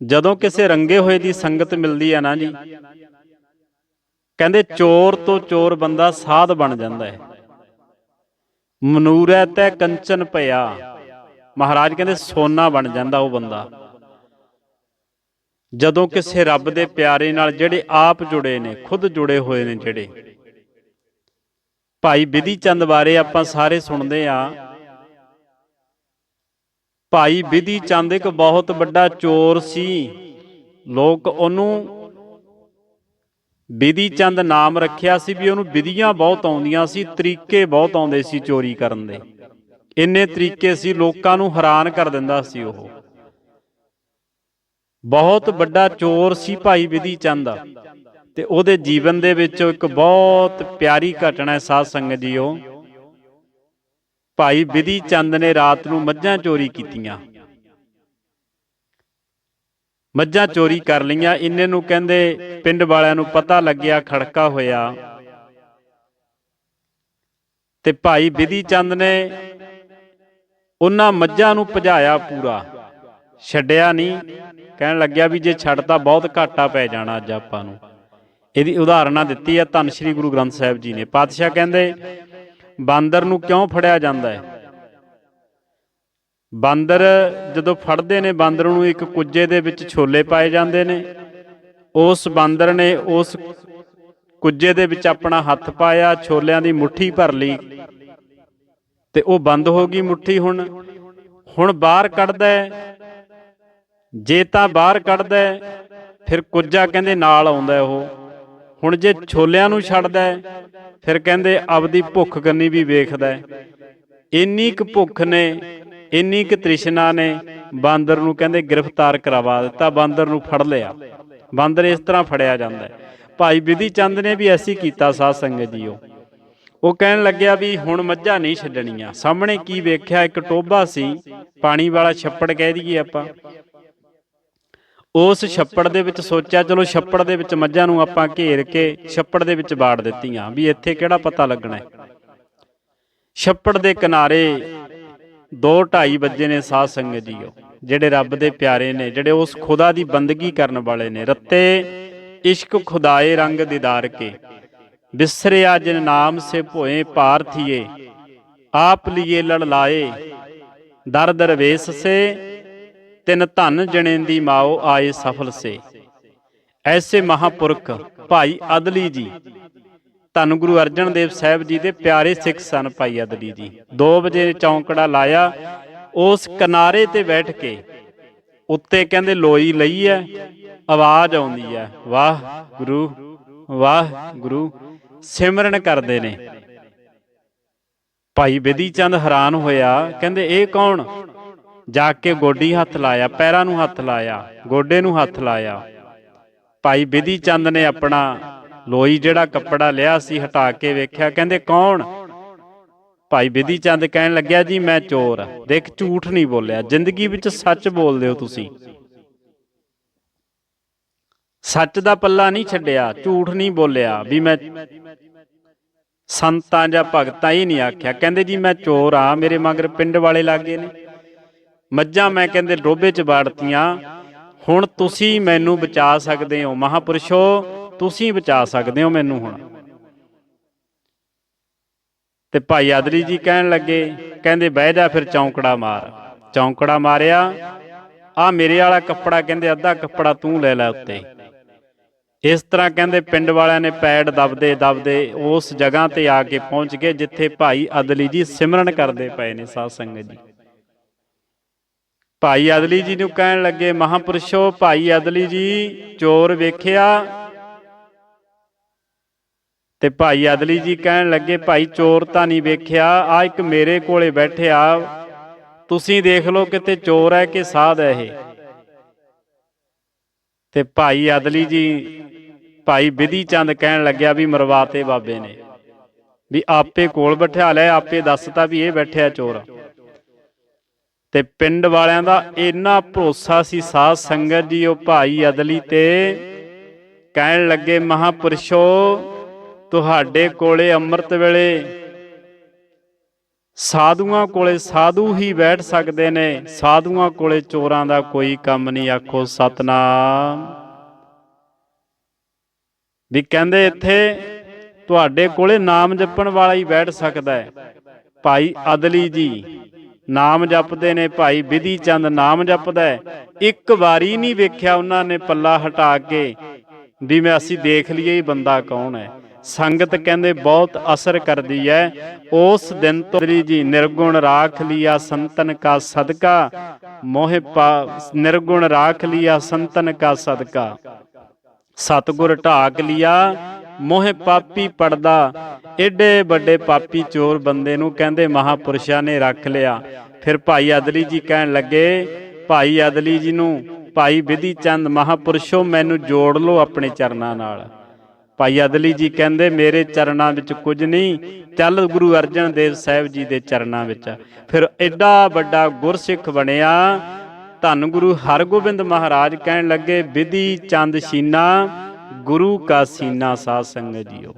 ਜਦੋਂ ਕਿਸੇ ਰੰਗੇ ਹੋਏ ਦੀ ਸੰਗਤ ਮਿਲਦੀ ਹੈ ਨਾ ਜੀ, ਕਹਿੰਦੇ ਚੋਰ ਤੋਂ ਚੋਰ ਬੰਦਾ ਸਾਧ ਬਣ ਜਾਂਦਾ ਹੈ। ਮਨੂਰੈ ਤੈ ਕੰਚਨ ਪਿਆ ਮਹਾਰਾਜ ਕਹਿੰਦੇ ਸੋਨਾ ਬਣ ਜਾਂਦਾ ਉਹ ਬੰਦਾ। ਜਦੋਂ ਕਿਸੇ ਰੱਬ ਦੇ ਪਿਆਰੇ ਨਾਲ ਜਿਹੜੇ ਆਪ ਜੁੜੇ ਨੇ, ਖੁਦ ਜੁੜੇ ਹੋਏ ਨੇ ਜਿਹੜੇ। ਭਾਈ ਵਿਧੀ ਚੰਦ ਬਾਰੇ ਆਪਾਂ ਸਾਰੇ ਸੁਣਦੇ ਆ ਭਾਈ ਵਿਧੀ ਚੰਦ ਇੱਕ ਬਹੁਤ ਵੱਡਾ ਚੋਰ ਸੀ। ਲੋਕ ਉਹਨੂੰ ਵਿਧੀ ਚੰਦ ਨਾਮ ਰੱਖਿਆ ਸੀ ਵੀ ਉਹਨੂੰ ਵਿਧੀਆਂ ਬਹੁਤ ਆਉਂਦੀਆਂ ਸੀ, ਤਰੀਕੇ ਬਹੁਤ ਆਉਂਦੇ ਸੀ ਚੋਰੀ ਕਰਨ ਦੇ। ਇੰਨੇ ਤਰੀਕੇ ਸੀ, ਲੋਕਾਂ ਨੂੰ ਹੈਰਾਨ ਕਰ ਦਿੰਦਾ ਸੀ ਉਹ। ਬਹੁਤ ਵੱਡਾ ਚੋਰ ਸੀ ਭਾਈ ਵਿਧੀ ਚੰਦ। ਤੇ ਉਹਦੇ ਜੀਵਨ ਦੇ ਵਿੱਚ ਇੱਕ ਬਹੁਤ ਪਿਆਰੀ ਘਟਨਾ ਹੈ ਸਾਧ ਸੰਗਤ ਜੀਓ। ਭਾਈ ਵਿਧੀ ਚੰਦ ਨੇ ਰਾਤ ਨੂੰ ਮੱਝਾਂ ਚੋਰੀ ਕੀਤੀਆਂ। ਮੱਝਾਂ ਚੋਰੀ ਕਰ ਲਈਆਂ। ਇੰਨੇ ਨੂੰ ਕਹਿੰਦੇ ਪਿੰਡ ਵਾਲਿਆਂ ਨੂੰ ਪਤਾ ਲੱਗਿਆ, ਖੜਕਾ ਹੋਇਆ। ਤੇ ਭਾਈ ਵਿਧੀ ਚੰਦ ਨੇ ਉਹਨਾਂ ਮੱਝਾਂ ਨੂੰ ਭਜਾਇਆ ਪੂਰਾ। ਛੱਡਿਆ ਨਹੀਂ। ਕਹਿਣ ਲੱਗਿਆ ਵੀ ਜੇ ਛੱਡਤਾ ਬਹੁਤ ਘਾਟਾ ਪੈ ਜਾਣਾ ਅੱਜ ਆਪਾਂ ਨੂੰ। ਇਹਦੀ ਉਦਾਹਰਨਾਂ ਦਿੱਤੀ ਹੈ ਧੰਨ ਸ਼੍ਰੀ ਗੁਰੂ ਗ੍ਰੰਥ ਸਾਹਿਬ ਜੀ ਨੇ। ਪਾਤਸ਼ਾਹ ਕਹਿੰਦੇ ਬਾਂਦਰ ਨੂੰ ਕਿਉਂ ਫੜਿਆ ਜਾਂਦਾ ਹੈ? ਬਾਂਦਰ ਜਦੋਂ ਫੜਦੇ ਨੇ, ਬਾਂਦਰ ਨੂੰ ਇੱਕ ਕੁੱਜੇ ਦੇ ਵਿੱਚ ਛੋਲੇ ਪਾਏ ਜਾਂਦੇ ਨੇ। ਉਸ ਬਾਂਦਰ ਨੇ ਉਸ ਕੁੱਜੇ ਦੇ ਵਿੱਚ ਆਪਣਾ ਹੱਥ ਪਾਇਆ, ਛੋਲਿਆਂ ਦੀ ਮੁੱਠੀ ਭਰ ਲਈ ਤੇ ਉਹ ਬੰਦ ਹੋ ਗਈ ਮੁੱਠੀ ਹੁਣ। ਹੁਣ ਬਾਹਰ ਕੱਢਦਾ ਜੇ ਤਾਂ ਬਾਹਰ ਕੱਢਦਾ ਫਿਰ ਕੁੱਜਾ ਕਹਿੰਦੇ ਨਾਲ ਆਉਂਦਾ ਉਹ। ਹੁਣ ਜੇ ਛੋਲਿਆਂ ਨੂੰ ਛੱਡਦਾ ਫਿਰ ਕਹਿੰਦੇ ਆਪਦੀ ਭੁੱਖ ਕੰਨੀ ਵੀ ਵੇਖਦਾ ਇੰਨੀ ਕੁ ਭੁੱਖ ਨੇ, ਇੰਨੀ ਕੁ ਤ੍ਰਿਸ਼ਨਾ ਨੇ, ਬਾਂਦਰ ਨੂੰ ਕਹਿੰਦੇ ਗ੍ਰਿਫਤਾਰ ਕਰਵਾ ਦਿੱਤਾ, ਬਾਂਦਰ ਨੂੰ ਫੜ ਲਿਆ। ਬਾਂਦਰ ਇਸ ਤਰ੍ਹਾਂ ਫੜਿਆ ਜਾਂਦਾ ਭਾਈ ਵਿਧੀ ਚੰਦ ਨੇ ਵੀ ਐਸੀ ਕੀਤਾ ਸਾਧ ਸੰਗਤ ਜੀਓ। ਉਹ ਕਹਿਣ ਲੱਗਿਆ ਵੀ ਹੁਣ ਮੱਝਾਂ ਨਹੀਂ ਛੱਡਣੀਆਂ। ਸਾਹਮਣੇ ਕੀ ਵੇਖਿਆ, ਇੱਕ ਟੋਬਾ ਸੀ, ਪਾਣੀ ਵਾਲਾ ਛੱਪੜ ਕਹਿ ਦਈਏ ਆਪਾਂ। ਉਸ ਛੱਪੜ ਦੇ ਵਿੱਚ ਸੋਚਿਆ, ਚਲੋ ਛੱਪੜ ਦੇ ਵਿੱਚ ਮੱਝਾਂ ਨੂੰ ਆਪਾਂ ਘੇਰ ਕੇ ਛੱਪੜ ਦੇ ਵਿੱਚ ਬਾੜ ਦਿੱਤੀਆਂ ਵੀ ਇੱਥੇ ਕਿਹੜਾ ਪਤਾ ਲੱਗਣਾ ਹੈ। ਛੱਪੜ ਦੇ ਕਿਨਾਰੇ 2:30 ਵਜੇ ਨੇ ਸਾਧ ਸੰਗਤ ਜੀਓ, ਜਿਹੜੇ ਰੱਬ ਦੇ ਪਿਆਰੇ ਨੇ, ਜਿਹੜੇ ਉਸ ਖੁਦਾ ਦੀ ਬੰਦਗੀ ਕਰਨ ਵਾਲੇ ਨੇ। ਰੱਤੇ ਇਸ਼ਕ ਖੁਦਾਏ ਰੰਗ ਦੀਦਾਰ ਕੇ ਬਿਸਰਿਆ ਜਿਨ ਨਾਮ ਸੇ ਭੋਏ ਪਾਰਥੀਏ, ਆਪ ਲਿਏ ਲੜ ਲਾਏ, ਦਰ ਦਰਵੇਸ ਸੇ ਤਿਨ ਧਨ ਜਣੇ ਦੀ ਮਾਓ ਆਏ ਸਫਲ ਸੇ। ਐਸੇ ਮਹਾਪੁਰਖ ਭਾਈ ਅਦਲੀ ਜੀ। ਧੰਨ ਗੁਰੂ ਅਰਜਨ ਦੇਵ ਸਾਹਿਬ ਜੀ ਦੇ ਪਿਆਰੇ ਸਿੱਖ ਸਨ ਭਾਈ ਅਦਲੀ ਜੀ। 2 ਵਜੇ ਚੌਂਕੜਾ ਲਾਇਆ, ਉਸ ਕਿਨਾਰੇ ਤੇ ਬੈਠ ਕੇ ਉੱਤੇ ਕਹਿੰਦੇ, ਲੋਈ ਲਈ ਹੈ ਆਵਾਜ਼ ਆਉਂਦੀ ਹੈ ਵਾਹ ਗੁਰੂ ਵਾਹ ਗੁਰੂ, ਸਿਮਰਨ ਕਰਦੇ ਨੇ। ਭਾਈ ਵਿਧੀ ਚੰਦ ਹੈਰਾਨ ਹੋਇਆ, ਕਹਿੰਦੇ, ਇਹ ਕੌਣ? ਜਾ ਕੇ ਗੋਡੀ ਹੱਥ ਲਾਇਆ, ਪੈਰਾਂ ਨੂੰ ਹੱਥ ਲਾਇਆ, ਗੋਡੇ ਨੂੰ ਹੱਥ ਲਾਇਆ। ਭਾਈ ਵਿਧੀ ਚੰਦ ਨੇ ਆਪਣਾ ਲੋਈ ਜਿਹੜਾ ਕੱਪੜਾ ਲਿਆ ਸੀ ਹਟਾ ਕੇ ਵੇਖਿਆ, ਕਹਿੰਦੇ, ਕੌਣ? ਭਾਈ ਬਿਧੀ ਚੰਦ ਕਹਿਣ ਲੱਗਿਆ, ਜੀ, ਮੈਂ ਚੋਰ। ਦੇਖ, ਝੂਠ ਨਹੀਂ ਬੋਲਿਆ। ਜ਼ਿੰਦਗੀ ਵਿੱਚ ਸੱਚ ਬੋਲਦੇ ਹੋ ਤੁਸੀਂ। ਸੱਚ ਦਾ ਪੱਲਾ ਨਹੀਂ ਛੱਡਿਆ, ਝੂਠ ਨਹੀਂ ਬੋਲਿਆ, ਵੀ ਮੈਂ ਸੰਤਾਂ ਜਾਂ ਭਗਤਾਂ ਹੀ ਨਹੀਂ ਆਖਿਆ। ਕਹਿੰਦੇ, ਜੀ, ਮੈਂ ਚੋਰ ਆ ਮੇਰੇ ਮਗਰ ਪਿੰਡ ਵਾਲੇ ਲਾਗੇ ਨੇ। ਮੱਝਾਂ ਮੈਂ ਕਹਿੰਦੇ ਡੋਬੇ 'ਚ ਬਾੜਤੀਆਂ। ਹੁਣ ਤੁਸੀਂ ਮੈਨੂੰ ਬਚਾ ਸਕਦੇ ਹੋ। ਮਹਾਪੁਰਸ਼ੋ, ਤੁਸੀਂ ਬਚਾ ਸਕਦੇ ਹੋ ਮੈਨੂੰ ਹੁਣ। ਤੇ ਭਾਈ ਆਦਰੀ ਜੀ ਕਹਿਣ ਲੱਗੇ, ਕਹਿੰਦੇ ਬਹਿ ਜਾ ਫਿਰ ਚੌਂਕੜਾ ਮਾਰ। ਚੌਂਕੜਾ ਮਾਰਿਆ। ਆ ਮੇਰੇ ਵਾਲਾ ਕੱਪੜਾ ਕਹਿੰਦੇ ਅੱਧਾ ਕੱਪੜਾ ਤੂੰ ਲੈ ਲੈ ਉੱਤੇ। ਇਸ ਤਰ੍ਹਾਂ ਕਹਿੰਦੇ ਪਿੰਡ ਵਾਲਿਆਂ ਨੇ ਪੈੜ ਦਬਦੇ ਦਬਦੇ ਉਸ ਜਗ੍ਹਾ ਤੇ ਆ ਕੇ ਪਹੁੰਚ ਗਏ, ਜਿੱਥੇ ਭਾਈ ਅਦਲੀ ਜੀ ਸਿਮਰਨ ਕਰਦੇ ਪਏ ਨੇ ਸਾਧ ਸੰਗਤ ਜੀ। ਭਾਈ ਅਦਲੀ ਜੀ ਨੂੰ ਕਹਿਣ ਲੱਗੇ, ਮਹਾਪੁਰਸ਼ੋ, ਭਾਈ ਅਦਲੀ ਜੀ, ਚੋਰ ਵੇਖਿਆ? ਤੇ ਭਾਈ ਅਦਲੀ ਜੀ ਕਹਿਣ ਲੱਗੇ, ਭਾਈ ਚੋਰ ਤਾਂ ਨਹੀਂ ਵੇਖਿਆ ਆ ਇੱਕ ਮੇਰੇ ਕੋਲੇ ਬੈਠਿਆ। ਤੁਸੀਂ ਦੇਖ ਲਓ ਕਿਤੇ ਚੋਰ ਹੈ ਕਿ ਸਾਧ ਹੈ ਇਹ। ਤੇ ਭਾਈ ਅਦਲੀ ਜੀ, ਭਾਈ ਵਿਧੀ ਚੰਦ ਕਹਿਣ ਲੱਗਿਆ ਵੀ ਮਰਵਾਤੇ ਬਾਬੇ ਨੇ। ਵੀ ਆਪੇ ਕੋਲ ਬਿਠਾ ਲੈ, ਆਪੇ ਦੱਸਤਾ ਵੀ ਇਹ ਬੈਠਿਆ ਚੋਰ। ਤੇ ਪਿੰਡ ਵਾਲਿਆਂ ਦਾ ਇੰਨਾ ਭਰੋਸਾ ਸੀ ਸਾਧ ਸੰਗਤ ਜੀ, ਉਹ ਭਾਈ ਅਦਲੀ ਤੇ ਕਹਿਣ ਲੱਗੇ, ਮਹਾਪੁਰਸ਼ੋ, ਤੁਹਾਡੇ ਕੋਲੇ ਅੰਮ੍ਰਿਤ ਵੇਲੇ ਸਾਧੂਆਂ ਕੋਲੇ ਸਾਧੂ ਹੀ ਬੈਠ ਸਕਦੇ ਨੇ, ਸਾਧੂਆਂ ਕੋਲੇ ਚੋਰਾਂ ਦਾ ਕੋਈ ਕੰਮ ਨਹੀਂ। ਆਖੋ, ਸਤਨਾਮ। ਵੀ ਕਹਿੰਦੇ ਇੱਥੇ, ਤੁਹਾਡੇ ਕੋਲੇ ਨਾਮ ਜਪਣ ਵਾਲਾ ਹੀ ਬੈਠ ਸਕਦਾ ਹੈ। ਭਾਈ ਅਦਲੀ ਜੀ ਨਾਮ ਜਪਦੇ ਨੇ ਭਾਈ ਵਿਧੀ ਚੰਦ, ਨਾਮ ਜਪਦਾ ਇੱਕ ਵਾਰੀ ਨਹੀਂ ਵੇਖਿਆ ਉਹਨਾਂ ਨੇ ਪੱਲਾ ਹਟਾ ਕੇ ਵੀ ਮੈਂ ਅਸੀਂ ਦੇਖ ਲਈਏ ਇਹ ਬੰਦਾ ਕੌਣ ਹੈ। ਸੰਗਤ ਕਹਿੰਦੇ ਬਹੁਤ ਅਸਰ ਕਰਦੀ ਹੈ। ਉਸ ਦਿਨ ਤੋਂ ਜੀ, ਨਿਰਗੁਣ ਰਾਖ ਲਿਆ ਸੰਤਨ ਕਾ ਸਦਕਾ। ਮੋਹਿ ਪਾ, ਨਿਰਗੁਣ ਰਾਖ ਲਿਆ ਸੰਤਨ ਕਾ ਸਦਕਾ। ਸਤਗੁਰ ਢਾਕ ਲਿਆ। ਮੋਹ ਪਾਪੀ ਪੜਦਾ। ਏਡੇ ਵੱਡੇ ਪਾਪੀ ਚੋਰ ਬੰਦੇ ਨੂੰ ਕਹਿੰਦੇ ਮਹਾਪੁਰਸ਼ਾਂ ਨੇ ਰੱਖ ਲਿਆ। ਫਿਰ ਭਾਈ ਅਦਲੀ ਜੀ ਕਹਿਣ ਲੱਗੇ, ਭਾਈ ਅਦਲੀ ਜੀ ਨੂੰ, ਭਾਈ ਵਿਧੀ ਚੰਦ ਮਹਾਪੁਰਸ਼ੋ, ਮੈਨੂੰ ਜੋੜ ਲਓ ਆਪਣੇ ਚਰਨਾਂ ਨਾਲ। ਭਾਈ ਅਦਲੀ ਜੀ ਕਹਿੰਦੇ, ਮੇਰੇ ਚਰਨਾਂ ਵਿੱਚ ਕੁਝ ਨਹੀਂ। ਚੱਲ ਗੁਰੂ ਅਰਜਨ ਦੇਵ ਸਾਹਿਬ ਜੀ ਦੇ ਚਰਨਾਂ ਵਿੱਚ। ਫਿਰ ਐਡਾ ਵੱਡਾ ਗੁਰਸਿੱਖ ਬਣਿਆ। ਧੰਨ ਗੁਰੂ ਹਰਗੋਬਿੰਦ ਮਹਾਰਾਜ ਕਹਿਣ ਲੱਗੇ, ਵਿਧੀ ਚੰਦ ਸੀਨਾ ਗੁਰੂ ਕਾ ਸੀਨਾ ਸਾਧ ਸੰਗਤ ਜੀਓ।